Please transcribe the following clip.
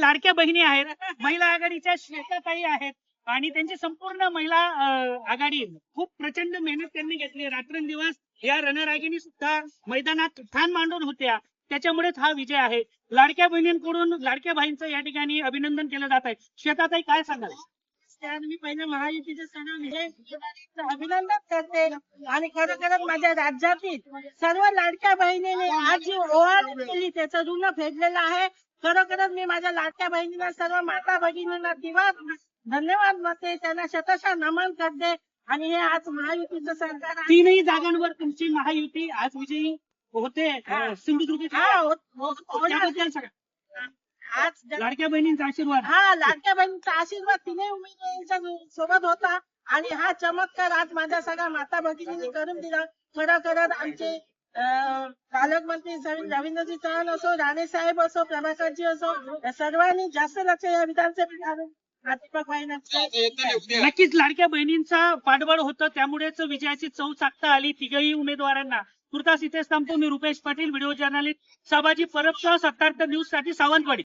लाडक्या बहिणी आहेत महिला आघाडीच्या श्वेताताई आहेत आणि त्यांची संपूर्ण महिला आघाडी खूप प्रचंड मेहनत त्यांनी घेतली. रात्रंदिवस या रणरागिणी सुद्धा मैदानात ठाण मांडून होत्या. त्याच्यामुळेच हा विजय आहे. लाडक्या बहिणींकडून लाडक्या भाईंचं या ठिकाणी अभिनंदन केलं जात आहे. श्वेताताई काय सांगाल? मी पहिले महायुतीचे सण म्हणजे विजय अभिनंदन करते. आणि खरोखरच माझ्या राज्यातील सर्व लाडक्या बहिणी जी ओवाळ केली त्याचं ऋण फेडलेलं आहे. खरोखरच मी माझ्या लाडक्या बहिणींना सर्व माता भगिनींना दिवस धन्यवाद म्हणते. त्यांना शतशः नमन करते. आणि हे आज महायुतीचं सरकार आहे. तीनही जागांवर तुमची महायुती आज विजयी होते. सिंधुदुर्ग हा, हो- हो- होणार. त्याबद्दल सांगा. आज लाडक्या बहिणींचा आशीर्वाद. हा लाडक्या बहिणीचा आशीर्वाद तिने उमेदवारांच्या सोबत होता. आणि हा चमत्कार आज माझ्या सगळ्या माता भगिनींनी करून दिला. खरोखरच आमचे अं, पालकमंत्री रवींद्रजी चव्हाण असो राणे साहेब असो प्रभाकरजी असो या सर्वांनी जास्त लक्ष या विधानसभेत नक्कीच लाडक्या बहिणींचा पाठबळ होतं. त्यामुळेच विजयाची चव चाकता आली तिघही उमेदवारांना. तुर्तास इथेच थांबतो मी रुपेश पाटील व्हिडिओ जर्नलिस्ट साबाजी परबसह सत्तार्थ न्यूजसाठी सावंतवाडी.